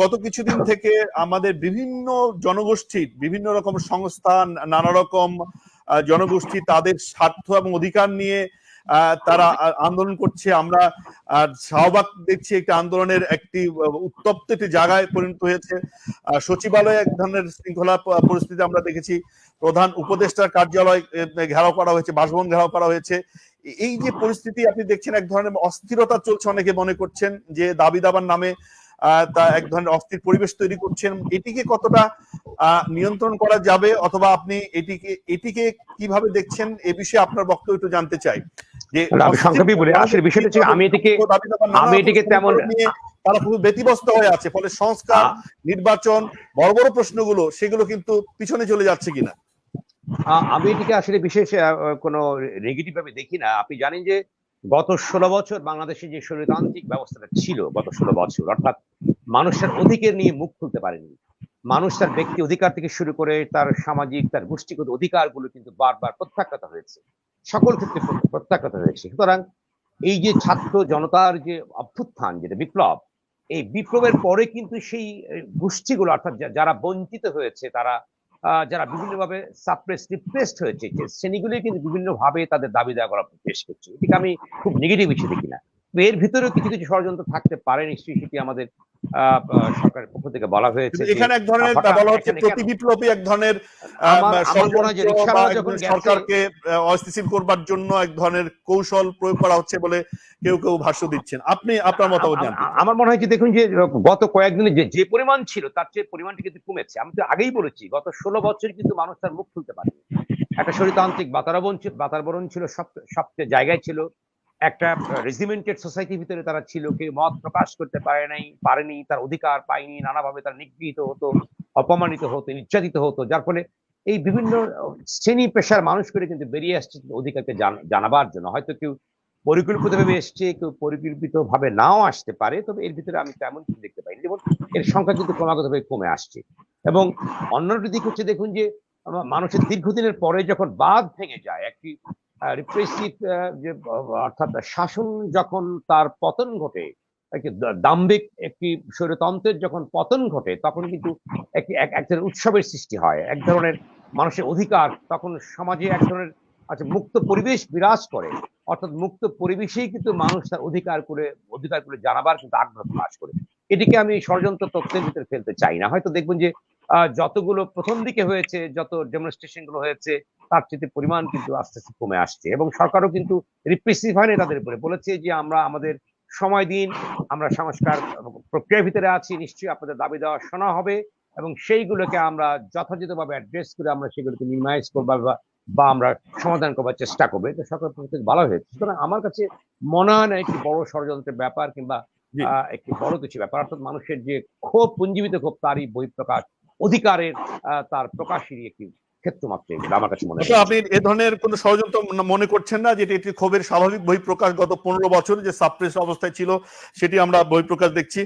গত কিছুদিন থেকে আমাদের বিভিন্ন জনগোষ্ঠীর বিভিন্ন রকম সংস্থা নানা রকম জনগোষ্ঠী তাদের স্বার্থ এবং অধিকার নিয়ে তারা আন্দোলন করছে। আমরা শাহবাগ দেখছি একটি আন্দোলনের একটি উত্তপ্ত একটি জায়গায় পরিণত হয়েছে। সচিবালয়ে এক ধরনের শৃঙ্খলা পরিস্থিতি আমরা দেখেছি। প্রধান উপদেষ্টার কার্যালয় ঘেরাও করা হয়েছে, বাসভবন ঘেরাও করা হয়েছে। এই যে পরিস্থিতি, আপনি দেখছেন এক ধরনের অস্থিরতা চলছে অনেকে মনে করছেন যে দাবি দাবার নামে তা এক ধরনের অস্থির পরিবেশ তৈরি করছেন। এটিকে কতটা নিয়ন্ত্রণ করা যাবে অথবা আপনি এটিকে এটিকে কীভাবে দেখছেন এ বিষয়ে আপনার বক্তব্য একটু জানতে চাই। যে সংক্ষেপে বলি, আসলে বিষয়টা হচ্ছে আমি এটিকে- আমি এটিকে তেমন- তারা খুব ব্যতিব্যস্ত হয়ে আছে। ফলে সংস্কার নির্বাচন বড় বড় প্রশ্নগুলো সেগুলো কিন্তু পিছনে চলে যাচ্ছে কিনা? আমি এটিকে আসলে বিশেষ কোনো নেগেটিভ ভাবে দেখি না। আপনি জানেন যে গত ষোলো বছর বাংলাদেশে যে স্বৈরতান্ত্রিক ব্যবস্থাটা ছিল গত ষোলো বছর, অর্থাৎ মানুষের অধিকার নিয়ে মুখ খুলতে পারেনি। মানুষ তার ব্যক্তি অধিকার থেকে শুরু করে তার সামাজিক, তার গোষ্ঠীগত অধিকারগুলো কিন্তু বারবার প্রত্যাখ্যাত হয়েছে। সকল ক্ষেত্রে প্র- প্রত্যাখ্যাত হয়েছে। সুতরাং এই যে ছাত্র জনতার যে অভ্যুত্থান, যেটা বিপ্লব, এই বিপ্লবের পরে কিন্তু সেই গোষ্ঠীগুলো, অর্থাৎ যারা বঞ্চিত হয়েছে, তারা যারা বিভিন্নভাবে সাপ্রেস রিপ্রেসড হয়েছে, যে শ্রেণীগুলি কিন্তু বিভিন্নভাবে তাদের দাবি দেওয়া করা পেশ করছে। এটিকে আমি খুব নেগেটিভ হিসেবে দেখি না এর ভিতরেও কিছু কিছু ষড়যন্ত্র থাকতে পারে নিশ্চয়ই, সেটি আমাদের সরকারের পক্ষ থেকে বলা হয়েছে এখানে এক ধরনের বলা হচ্ছে প্রতি বিপ্লবী এক ধরনের সরকারকে অস্থিতিশীল করবার জন্য এক ধরনের কৌশল প্রয়োগ করা হচ্ছে বলে কেউ কেউ ভাষ্য দিচ্ছেন। আপনি আপনার মতামত জানতে আমার মনে হয় যে দেখুন যে গত কয়েকদিনে যে যে পরিমাণ ছিল তার চেয়ে পরিমাণটি কিন্তু কমেছে। আমি তো আগেই বলেছি গত ষোলো বছর কিন্তু মানুষ তার মুখ খুলতে পারেনি। একটা শরীরতান্ত্রিক বাতাবরণ ছিল বাতাবরণ ছিল সব সবচেয়ে জায়গায় ছিল। একটা রেজিমেন্টেড সোসাইটির ভিতরে তারা ছিল। কেউ মত প্রকাশ করতে পারে নাই, পারেনি, তার অধিকার পায়নি, নানাভাবে তার নিগৃহীত হতো, অপমানিত হতো, নির্যাতিত হতো। যার ফলে এই বিভিন্ন শ্রেণি পেশার মানুষ করে কিন্তু বেরিয়ে আসছে অধিকারকে জানাবার জন্য। হয়তো কেউ পরিকল্পিতভাবে এসছে, কেউ পরিকল্পিত ভাবে নাও আসতে পারে, তবে এর ভিতরে আমি তেমন কিছু দেখতে পাইনি। যেমন এর সংখ্যা কিন্তু ক্রমাগতভাবে কমে আসছে। এবং অন্যটি দিক হচ্ছে দেখুন যে মানুষের দীর্ঘদিনের পরে যখন বাদ ভেঙে যায়, একটি রিপ্রেসিভ যে, অর্থাৎ শাসন যখন তার পতন ঘটে একটি দাম্ভিক একটি স্বৈরতন্ত্রের যখন পতন ঘটে, তখন কিন্তু এক ধরনের উৎসবের সৃষ্টি হয়, এক ধরনের মানুষের অধিকার, তখন সমাজে এক ধরনের আচ্ছা মুক্ত পরিবেশ বিরাজ করে, অর্থাৎ মুক্ত পরিবেশেই কিন্তু মানুষ তার অধিকার করে অধিকার করে জানাবার কিন্তু আগ্রহ প্রকাশ করে। এটিকে আমি ষড়যন্ত্র তত্ত্বের ভিতরে ফেলতে চাই না। হয়তো দেখবেন যে যতগুলো প্রথম দিকে হয়েছে, যত ডেমনস্ট্রেশনগুলো হয়েছে তার চেয়ে পরিমাণ কিন্তু আস্তে আস্তে কমে আসছে এবং সরকারও কিন্তু রিপ্রেসিভ হয়নি তাদের উপরে। বলেছে যে আমরা আমাদের সময় দিন আমরা সংস্কার প্রক্রিয়ার ভিতরে আছি নিশ্চয়ই আপনাদের দাবি দেওয়া শোনা হবে এবং সেইগুলোকে আমরা যথাযথভাবে অ্যাড্রেস করে আমরা সেগুলোকে মিনিমাইজ করব বা আমরা সমাধান করবার চেষ্টা করব। এটা সরকার পক্ষ থেকে ভালো হয়েছে। সুতরাং আমার কাছে মনে হয় না একটি বড় ষড়যন্ত্রের ব্যাপার কিংবা একটি বড় কিছু ব্যাপার। অর্থাৎ মানুষের যে ক্ষোভ পুঞ্জীবিত ক্ষোভ তারই বহিঃপ্রকাশ অধিকারের আহ, তার প্রকাশেরই একটি ক্ষেত্র মাত্র এগুলো আমার কাছে মনে হয়। আপনি এ ধরনের কোন ষড়যন্ত্র মনে করছেন না যে এটি একটি ক্ষোভের স্বাভাবিক বহিঃপ্রকাশ গত পনেরো বছর যে সাপ্রেস অবস্থায় ছিল সেটি আমরা বহিঃপ্রকাশ দেখছি।